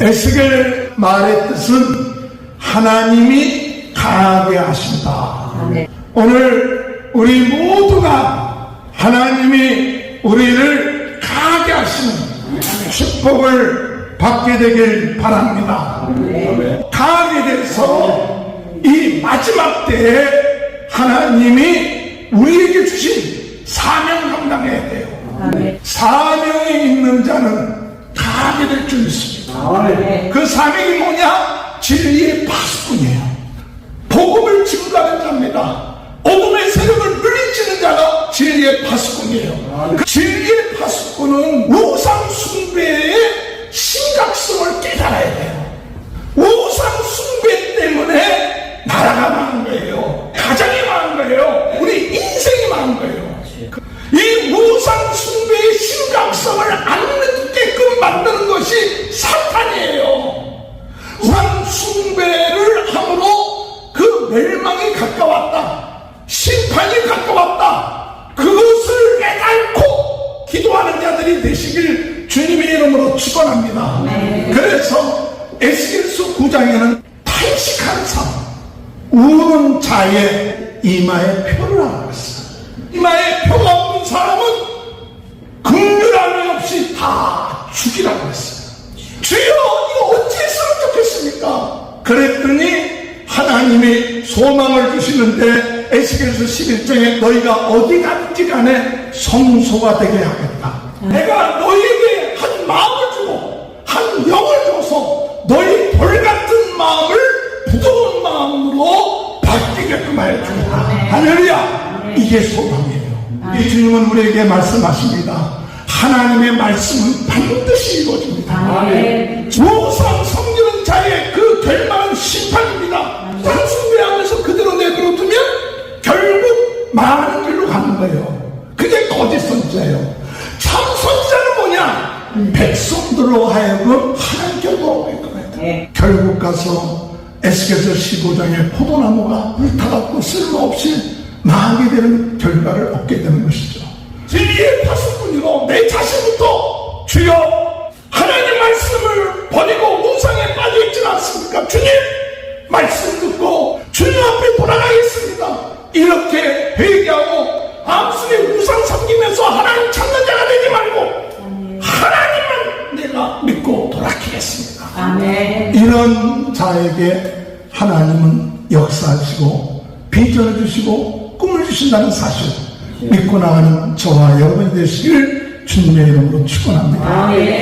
에스겔 말의 뜻은 하나님이 강하게 하신다. 네. 오늘 우리 모두가 하나님이 우리를 강하게 하시는 축복을 받게 되길 바랍니다. 강하게 돼서 이 마지막 때에 하나님이 우리에게 주신 사명 감당해야 돼요. 아멘. 사명이 있는 자는 강하게 될 줄 믿습니다. 그 사명이 뭐냐? 진리의 파수꾼이에요. 복음을 증가하는 자입니다. 어둠의 세력을 물리치는 자가 진리의 파수꾼이에요. 그 진리의 파수꾼은 우상 숭배의 심각성을 깨달아야 돼요. 우상 숭배 때문에 나라가 망한 거예요. 가까웠다. 심판이 가까웠다. 그것을 깨닫고 기도하는 자들이 되시길 주님의 이름으로 축원합니다. 그래서 에스겔서 9장에는 탄식하는 삶, 우는 자의 이마에 표를 있어요. 이마에 표가 없는 사람은 긍휼함이 없이 다 죽이라고 했어요. 주여 이거 어찌 했으면 좋겠습니까? 그랬더니 하나님이 소망을 주시는데 에스겔서 11장에 너희가 어디 가든지 간에 성소가 되게 하겠다. 내가 너희에게 한 마음을 주고 한 영을 줘서 너희 돌 같은 마음을 부드러운 마음으로 바뀌게끔 하여 주겠다. 할렐루야! 이게 소망이에요. 이 주님은 우리에게 말씀하십니다. 하나님의 말씀은 반드시 이루어집니다. 아멘. 우상 섬기는 자의 그 결말은 심 망하는 길로 가는 거예요. 그게 거짓 선지자예요. 참 선지자는 뭐냐? 백성들로 하여금 하나님께 돌아오게끔 했다. 네. 결국 가서 에스겔서 15장에 포도나무가 불타갖고 쓸모없이 망하게 되는 결과를 얻게 되는 것이죠. 진리의 파수꾼이로 내 자신부터 주여 이렇게 회개하고 암순에 우상 섬기면서 하나님 찾는 자가 되지 말고 하나님만 내가 믿고 돌아가겠습니다. 아멘. 이런 자에게 하나님은 역사하시고 비전을 주시고 꿈을 주신다는 사실 믿고 나가는 저와 여러분이 되시길 주님의 이름으로 축원합니다. 아멘.